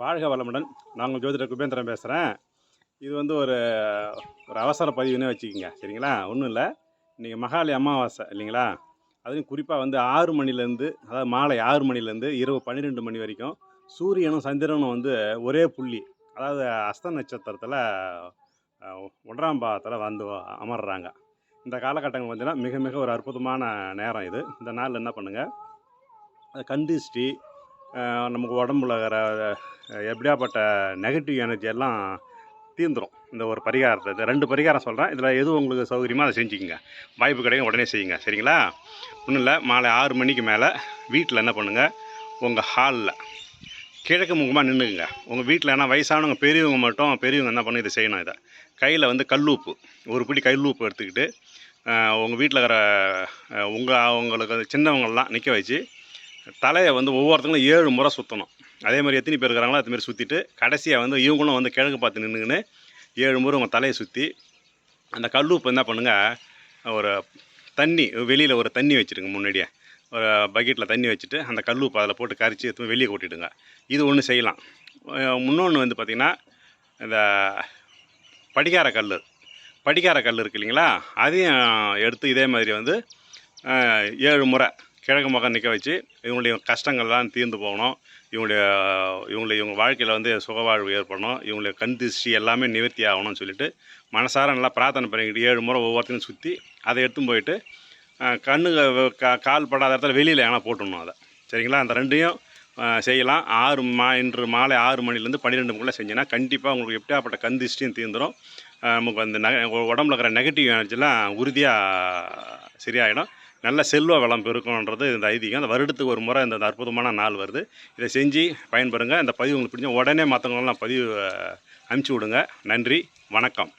வாழ்க வளமுடன். நாங்கள் ஜோதிடர் குபேந்திரன் பேசுகிறேன் இது வந்து ஒரு ஒரு அவசர பதிவுன்னு வச்சுக்கோங்க. சரிங்களா? ஒன்றும் இல்லை. இன்றைக்கி மகாலி அமாவாசை இல்லைங்களா? அதுவும் குறிப்பாக வந்து ஆறு மணிலேருந்து அதாவது மாலை ஆறு மணிலேருந்து இரவு பன்னிரெண்டு மணி வரைக்கும் சூரியனும் சந்திரனும் வந்து ஒரே புள்ளி அதாவது அஸ்த நட்சத்திரத்தில் ஒன்றாம் பாகத்தில் வந்து அமர்றாங்க. இந்த காலகட்டங்கள் பார்த்தீங்கன்னா மிக மிக ஒரு அற்புதமான நேரம் இது. இந்த நாளில் என்ன பண்ணுங்கள் கண்டிஸ்டி நமக்கு உடம்புல வர எப்படியாப்பட்ட நெகட்டிவ் எனர்ஜி எல்லாம் தீர்ந்துரும். இந்த ஒரு பரிகாரத்தை ரெண்டு பரிகாரம் சொல்கிறேன் இதில் எது உங்களுக்கு சௌகரியமோ அதை செஞ்சுக்கோங்க. வாய்ப்பு கிடைக்கும் உடனே செய்யுங்க. சரிங்களா? ஒன்றும் இல்லை மாலை ஆறு மணிக்கு மேலே வீட்டில் என்ன பண்ணுங்கள் உங்கள் ஹாலில் கிழக்கு முகமாக நின்றுக்குங்க உங்கள் வீட்டில் ஏன்னா வயசானவங்க பெரியவங்க மட்டும் பெரியவங்க என்ன பண்ணி இதை செய்யணும் இதை. கையில் வந்து கல்லூப்பு ஒரு பிடி கல்லூப்பு எடுத்துக்கிட்டு உங்கள் வீட்டில் இருக்கிற உங்கள் அவங்களுக்கு சின்னவங்கள்லாம் நிற்க வச்சு தலையை வந்து ஒவ்வொருத்தங்களும் ஏழு முறை சுற்றணும் அதே மாதிரி எத்தனை பேர் இருக்கிறாங்களோ அது மாதிரி சுற்றிட்டு கடைசியாக வந்து இவங்களும் வந்து கிழக்கு பார்த்து நின்றுக்கின்னு ஏழு முறை உங்கள் தலையை சுற்றி அந்த கல்லூப்பு என்ன பண்ணுங்கள் ஒரு தண்ணி வெளியில் ஒரு தண்ணி வச்சுருங்க முன்னாடியே. ஒரு பக்கெட்டில் தண்ணி வச்சுட்டு அந்த கல்லூப்பு அதில் போட்டு கரைச்சி எடுத்து வெளியே கொட்டிடுங்க. இது ஒன்று செய்யலாம். இன்னொன்று வந்து பார்த்திங்கன்னா இந்த படிகார கல் படிக்கார கல் இருக்கு இல்லைங்களா? அதையும் எடுத்து இதே மாதிரி வந்து ஏழு முறை கிழக்கு முகம் நிற்க வச்சு இவங்களுடைய கஷ்டங்கள்லாம் தீர்ந்து போகணும். இவங்களுடைய இவங்களுடைய இவங்க வாழ்க்கையில் வந்து சுகவாழ்வு ஏற்படணும். இவங்களுடைய கண் திருஷ்டி எல்லாமே நிவர்த்தி ஆகணும்னு சொல்லிட்டு மனசார நல்லா பிரார்த்தனை பண்ணிக்கிட்டு ஏழு முறை ஒவ்வொருத்தையும் சுற்றி அதை எடுத்துன்னு போயிட்டு கண்ணு கால் படாத இடத்துல வெளியில் ஏன்னா போட்டுடணும் அதை. சரிங்களா? அந்த ரெண்டையும் செய்யலாம். ஆறு மா இன்று மாலை ஆறு மணிலேருந்து பன்னிரெண்டு மணிக்குள்ளே செஞ்சீங்கன்னா கண்டிப்பாக உங்களுக்கு எப்படியாப்பட்ட கண் திருஷ்டியும் தீர்ந்துடும் நமக்கு அந்த நெக உடம்புல இருக்கிற நெகட்டிவ் எனர்ஜிலாம் உறுதியாக சரியாயிடும். நல்ல செல்வ வளம் பெருக்கணுன்றது இந்த ஐதீகம். அந்த வருடத்துக்கு ஒரு முறை இந்த அற்புதமான நாள் வருது. இதை செஞ்சு பயன்பெறுங்க. இந்த பதிவு உங்களுக்கு பிடிச்ச உடனே மற்றவங்களெல்லாம் பதிவு அனுப்பிச்சி விடுங்க. நன்றி. வணக்கம்.